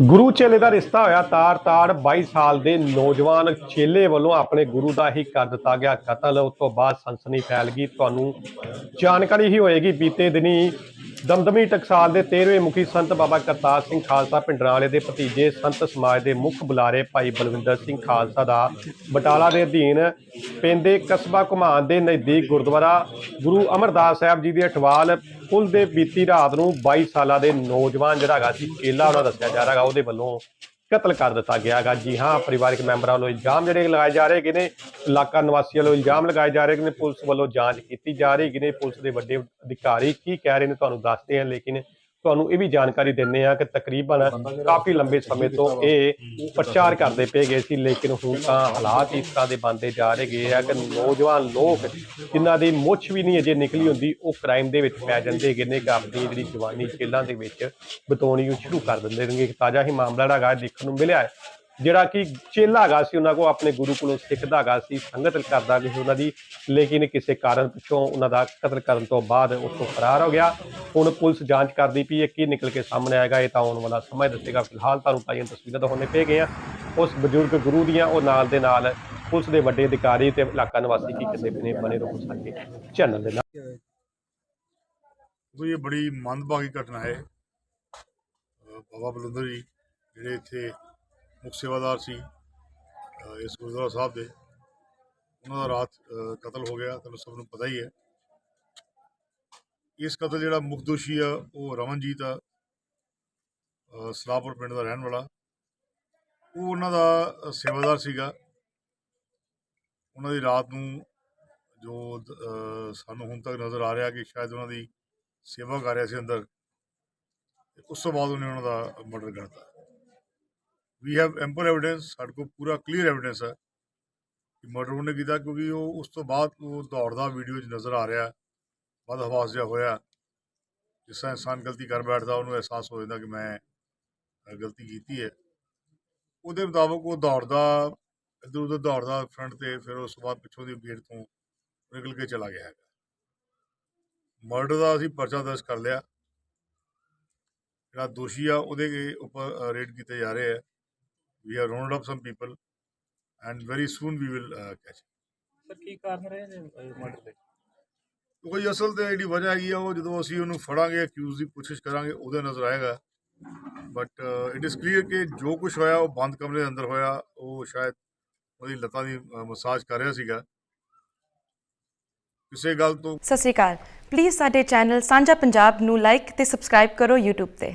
ਗੁਰੂ ਚੇਲੇ ਦਾ ਰਿਸ਼ਤਾ ਹੋਇਆ ਤਾਰ ਤਾਰ 22 ਸਾਲ ਦੇ ਨੌਜਵਾਨ ਚੇਲੇ ਵੱਲੋਂ ਆਪਣੇ ਗੁਰੂ ਦਾ ਹੀ ਕਰ ਦਿੱਤਾ ਗਿਆ ਕਤਲ। ਉਸ ਤੋਂ ਬਾਅਦ ਸਨਸਨੀ ਫੈਲ ਗਈ। ਤੁਹਾਨੂੰ ਜਾਣਕਾਰੀ ਹੀ ਹੋਏਗੀ, ਬੀਤੇ ਦਿਨੀ ਦਮਦਮੀ ਟਕਸਾਲ ਦੇ 13ਵੇਂ ਮੁਖੀ ਸੰਤ ਬਾਬਾ ਕਰਤਾਰ ਸਿੰਘ ਖਾਲਸਾ ਪਿੰਡਰਾਂ ਵਾਲੇ ਦੇ ਭਤੀਜੇ ਸੰਤ ਸਮਾਜ ਦੇ ਮੁੱਖ ਬੁਲਾਰੇ ਭਾਈ ਬਲਵਿੰਦਰ ਸਿੰਘ ਖਾਲਸਾ ਦਾ ਬਟਾਲਾ ਦੇ ਅਧੀਨ ਪੈਂਦੇ ਕਸਬਾ ਘੁਮਾਨ ਦੇ ਨਜ਼ਦੀਕ ਗੁਰਦੁਆਰਾ ਗੁਰੂ ਅਮਰਦਾਸ ਸਾਹਿਬ ਜੀ ਦੇ ਅਠਵਾਲ ਪੁਲ ਦੇ ਬੀਤੀ ਰਾਤ ਨੂੰ 22 ਸਾਲਾਂ ਦੇ ਨੌਜਵਾਨ ਜਿਹੜਾ ਹੈਗਾ ਸੀ, ਕੇਲਾ ਉਹਨਾਂ ਦੱਸਿਆ ਜਾ ਰਿਹਾ ਹੈਗਾ, ਉਹਦੇ ਵੱਲੋਂ ਕਤਲ ਕਰ ਦਿੱਤਾ ਗਿਆ ਹੈਗਾ। ਜੀ ਹਾਂ, ਪਰਿਵਾਰਕ ਮੈਂਬਰਾਂ ਵੱਲੋਂ ਇਲਜ਼ਾਮ ਜਿਹੜੇ ਲਗਾਏ ਜਾ ਰਹੇ ਹੈਗੇ ਨੇ, ਇਲਾਕਾ ਨਿਵਾਸੀਆਂ ਵੱਲੋਂ ਇਲਜ਼ਾਮ ਲਗਾਏ ਜਾ ਰਹੇ ਨੇ, ਪੁਲਿਸ ਵੱਲੋਂ ਜਾਂਚ ਕੀਤੀ ਜਾ ਰਹੀ ਹੈਗੀ ਨੇ। ਪੁਲਿਸ ਦੇ ਵੱਡੇ ਅਧਿਕਾਰੀ ਕੀ ਕਹਿ ਰਹੇ ਨੇ, ਤੁਹਾਨੂੰ ਦੱਸਦੇ ਹਾਂ, ਲੇਕਿਨ ਤੁਹਾਨੂੰ ਇਹ ਵੀ ਜਾਣਕਾਰੀ ਦਿੰਦੇ ਆ ਕਿ ਤਕਰੀਬਨ ਕਾਫੀ ਲੰਬੇ ਸਮੇਂ ਤੋਂ ਇਹ ਪ੍ਰਚਾਰ ਕਰਦੇ ਪਏ ਗਏ ਸੀ, ਲੇਕਿਨ ਹੁਣ ਤਾਂ ਹਾਲਾਤ ਇਸ ਤਰ੍ਹਾਂ ਦੇ ਬਣਦੇ ਜਾ ਰਹੇ ਗਏ ਆ ਕਿ ਨੌਜਵਾਨ ਲੋਕ ਜਿਨ੍ਹਾਂ ਦੀ ਮੁੱਛ ਵੀ ਨਹੀਂ ਅਜੇ ਨਿਕਲੀ ਹੁੰਦੀ, ਉਹ ਕ੍ਰਾਈਮ ਦੇ ਵਿੱਚ ਪੈ ਜਾਂਦੇ ਹੈਗੇ ਨੇ ਆਪਣੀ ਜਿਹੜੀ ਜਵਾਨੀ ਜੇਲ੍ਹਾਂ ਦੇ ਵਿੱਚ ਬਤਾਉਣੀ ਸ਼ੁਰੂ ਕਰ ਦਿੰਦੇ ਨੇ ਇੱਕ ਤਾਜ਼ਾ ਹੀ ਮਾਮਲਾ ਜਿਹੜਾ ਹੈਗਾ ਦੇਖਣ ਨੂੰ ਮਿਲਿਆ ਹੈ, ਜਿਹੜਾ ਕਿ ਚੇਲਾ ਹੈਗਾ ਸੀ ਉਹਨਾਂ ਕੋ ਆਪਣੇ ਗੁਰੂ ਕੋਲੋਂ ਸਿੱਖਦਾ ਹੈਗਾ ਸੀ, ਸੰਗਤ ਕਰਦਾ ਸੀ ਉਹਨਾਂ ਦੀ, ਲੇਕਿਨ ਕਿਸੇ ਕਾਰਨ ਪਿੱਛੋਂ ਉਹਨਾਂ ਦਾ ਕਤਲ ਕਰਨ ਤੋਂ ਬਾਅਦ ਉੱਥੋਂ ਫਰਾਰ ਹੋ ਗਿਆ। ਹੁਣ ਪੁਲਿਸ ਜਾਂਚ ਕਰਦੀ ਪਈ ਹੈ ਕੀ ਨਿਕਲ ਕੇ ਸਾਹਮਣੇ ਆਏਗਾ, ਇਹ ਤਾਂ ਆਉਣ ਵਾਲਾ ਸਮਾਂ ਦੱਸੇਗਾ। ਫਿਲਹਾਲ ਤੁਹਾਨੂੰ ਤਾਜ਼ੀਆਂ ਤਸਵੀਰਾਂ ਦਿਖਾਉਣੇ ਪਏ ਗਏ ਆ ਉਸ ਬਜ਼ੁਰਗ ਗੁਰੂ ਦੀਆਂ, ਉਹ ਨਾਲ ਦੇ ਨਾਲ ਪੁਲਿਸ ਦੇ ਵੱਡੇ ਅਧਿਕਾਰੀ ਤੇ ਇਲਾਕਾ ਨਿਵਾਸੀ ਕੀ ਕਿਸੇ ਨੇ, ਬਣੇ ਰੋਕ ਸਕਦੇ ਚੈਨਲ ਦੇ ਨਾਲ। ਉਹ ਬੜੀ ਮੰਦਭਾਗੀ ਘਟਨਾ ਹੈ। ਬਾਬਾ ਬਲੰਦਰ ਜੀ, ਜਿਹੜੇ ਇੱਥੇ ਮੁੱਖ ਸੇਵਾਦਾਰ ਸੀ ਇਸ ਗੁਰਦੁਆਰਾ ਸਾਹਿਬ ਦੇ, ਉਹਨਾਂ ਦਾ ਰਾਤ ਕਤਲ ਹੋ ਗਿਆ, ਤੁਹਾਨੂੰ ਸਭ ਨੂੰ ਪਤਾ ਹੀ ਹੈ। ਇਸ ਕਤਲ ਜਿਹੜਾ ਮੁੱਖ ਦੋਸ਼ੀ ਆ, ਉਹ ਰਮਨਜੀਤ ਆ, ਅਹ ਸਲਾਹਪੁਰ ਪਿੰਡ ਦਾ ਰਹਿਣ ਵਾਲਾ। ਉਹ ਉਹਨਾਂ ਦਾ ਸੇਵਾਦਾਰ ਸੀਗਾ। ਉਹਨਾਂ ਦੀ ਰਾਤ ਨੂੰ ਜੋ ਸਾਨੂੰ ਹੁਣ ਤੱਕ ਨਜ਼ਰ ਆ ਰਿਹਾ ਕਿ ਸ਼ਾਇਦ ਉਹਨਾਂ ਦੀ ਸੇਵਾ ਕਰ ਰਿਹਾ ਸੀ ਅੰਦਰ, ਤੇ ਉਸ ਤੋਂ ਬਾਅਦ ਉਹਨੇ ਉਹਨਾਂ ਦਾ ਮਰਡਰ ਕਰਤਾ ਵੀ ਹੈਵ ਐਂਪਲ ਐਵੀਡੈਂਸ ਸਾਡੇ ਕੋਲ ਪੂਰਾ ਕਲੀਅਰ ਐਵੀਡੈਂਸ ਹੈ ਕਿ ਮਰਡਰ ਉਹਨੇ ਕੀਤਾ, ਕਿਉਂਕਿ ਉਹ ਉਸ ਤੋਂ ਬਾਅਦ ਉਹ ਦੌੜਦਾ ਵੀਡੀਓ 'ਚ ਨਜ਼ਰ ਆ ਰਿਹਾ। ਬਦ ਹਵਾਸ ਹੋਇਆ, ਜਿਸ ਤਰ੍ਹਾਂ ਇਨਸਾਨ ਗਲਤੀ ਕਰ ਬੈਠਦਾ, ਉਹਨੂੰ ਅਹਿਸਾਸ ਹੋ ਜਾਂਦਾ ਕਿ ਮੈਂ ਗਲਤੀ ਕੀਤੀ ਹੈ। ਉਹਦੇ ਮੁਤਾਬਕ ਉਹ ਦੌੜਦਾ ਇੱਧਰ ਉੱਧਰ ਦੌੜਦਾ ਫਰੰਟ ਤੇ, ਫਿਰ ਉਸ ਤੋਂ ਬਾਅਦ ਪਿੱਛੋਂ ਦੀ ਗੇਟ ਤੋਂ ਨਿਕਲ ਕੇ ਚਲਾ ਗਿਆ ਹੈਗਾ। ਮਰਡਰ ਦਾ ਅਸੀਂ ਪਰਚਾ ਦਰਜ ਕਰ ਲਿਆ। ਜਿਹੜਾ ਦੋਸ਼ੀ ਆ, ਉਹਦੇ ਉੱਪਰ ਰੇਡ ਕੀਤੇ ਜਾ ਰਹੇ ਆ। We are round up some people and very soon we will catch sir ਕੀ ਕਾਰਨ ਰਹੇ ਨੇ ਮਰਡਰ ਦੇ ਕੋਈ ਅਸਲ ਤੇ ਜਿਹੜੀ ਵਜ੍ਹਾ ਹੈਗੀ ਆ, ਉਹ ਜਦੋਂ ਅਸੀਂ ਉਹਨੂੰ ਫੜਾਂਗੇ ਅਕਿਊਜ਼ ਦੀ ਪੁੱਛਿਸ਼ ਕਰਾਂਗੇ, ਉਹਦੇ ਨਜ਼ਰ ਆਏਗਾ। ਬਟ ਇਟ ਇਜ਼ ਕਲੀਅਰ ਕਿ ਜੋ ਕੁਝ ਹੋਇਆ, ਉਹ ਬੰਦ ਕਮਰੇ ਦੇ ਅੰਦਰ ਹੋਇਆ। ਉਹ ਸ਼ਾਇਦ ਉਹਦੀ ਲੱਤਾਂ ਦੀ ਮਸਾਜ ਕਰ ਰਿਹਾ ਸੀਗਾ। ਕਿਸੇ ਗੱਲ ਤੋਂ ਸਤਿ ਸ਼੍ਰੀ ਅਕਾਲ। ਪਲੀਜ਼ ਸਾਡੇ ਚੈਨਲ ਸਾਂਝਾ ਪੰਜਾਬ ਨੂੰ ਲਾਈਕ ਤੇ ਸਬਸਕ੍ਰਾਈਬ ਕਰੋ YouTube ਤੇ।